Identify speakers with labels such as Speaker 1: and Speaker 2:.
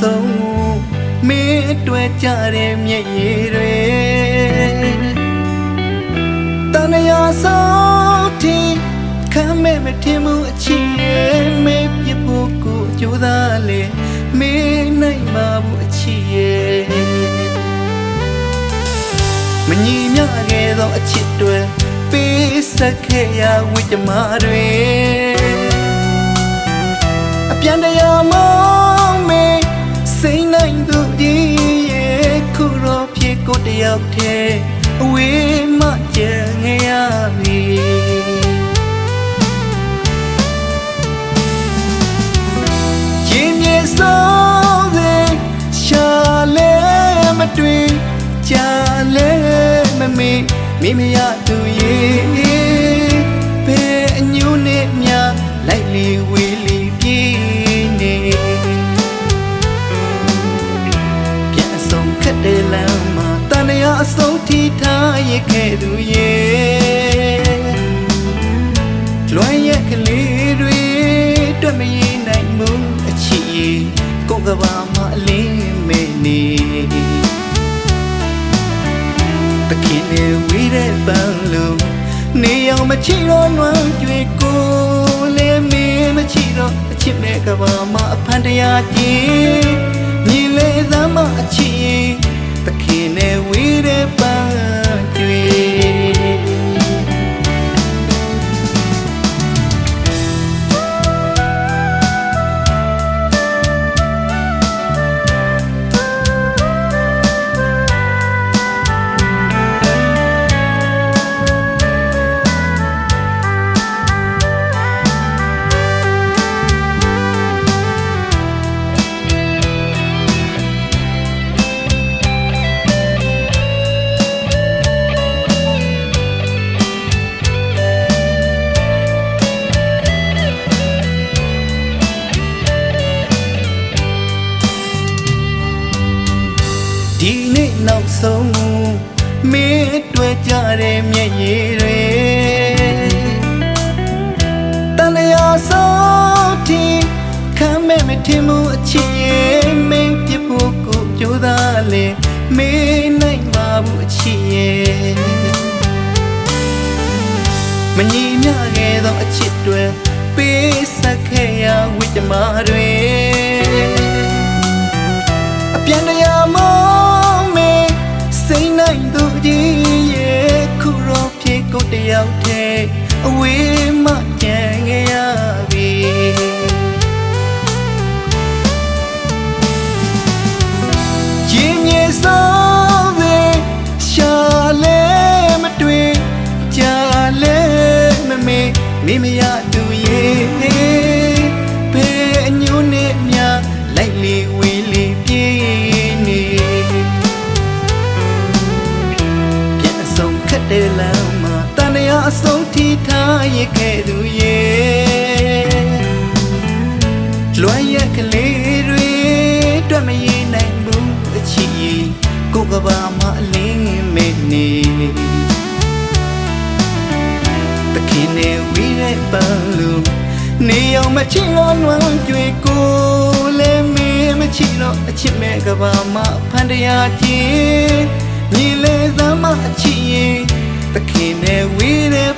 Speaker 1: ဆုံးမင်းအတွက်ကြတဲ့မျက်ရည်တွေတန်ရာဆုံးတီခံမဲ့မထင်မှုအချစ်ရဲ့မေးပြဖို့ကိုကြိုးစားလေမင်းနိုင်မှာဘူးအချစ်ရဲ့မညီမျှခဲ့သောအချစ်တွေပေးဆက်ခဲ့ရဝိတ္တမတွေအပြန်တရားမော ကိုတယောက်တည်းအဝေးမှကျန်ငရပြီရင်မြေဆုံးစေရှာလဲမတွေ့ကြာလဲမမေ့မိမရသူရဲ့ဘယ်အညိုးနဲ့များလိုက်လီဝေး န်ရာအဆုံးထိထားရခဲ့သူရဲ့လွမ်းရက်ကလေးတွေတွေ့မရနိုင်မှုအချီကိုယ်ကဘာမှအလင်းမေနေတခင်နေဝေးတဲ့ပန်းလို့နေအောင်မချီတော့နွမ်းကြွေကိုလေမင်းမချီတော့အချစ်မဲ့ကဘာမအဖန်တရားကြီးမြင်လေသမ်းမအချစ်တ ခင်နေဝေးတဲ့ နေ့နောက်ဆုံးမင်းတွေ့ကြတဲ့မျက်ရည်တွေတန်လျာဆုံးတီခံမဲ့မထင်မှုအချစ်ရဲ့မင်းပြဖို့ကိုကြိုးစားလေမင်းနိုင်ပါဘူးအချစ်ရဲ့မညီမျှခဲ့သောအချစ်တွေပေးဆက်ခဲ့ရဝိတ္တမတွေအပြန်တရားမော အဝေးမှကြံခဲ့ရပြီရင်မြေဆုံးစေရှာလဲမတွေ့ကြာလဲမမေ့မိမရသူရဲ့ န်ရာအဆုံးထိထားရခဲ့သူရဲ့လွမ်းရက်ကလေးတွေတွေ့မရနိုင်ဘူးအချီကိုယ်ကဘာမှအလင်းမေနေတခင်နေဝီးတဲ့ပန်းလို့နေအောင်မချီတော့နွမ်းကြွေကိုလဲမင်းမချီတော့အချစ်မဲ့ကဘာမဖန်တရားကြီးမြင်လေသမ်းမအချစ်ရင် တခင်နေဝီးတဲ့ပန်း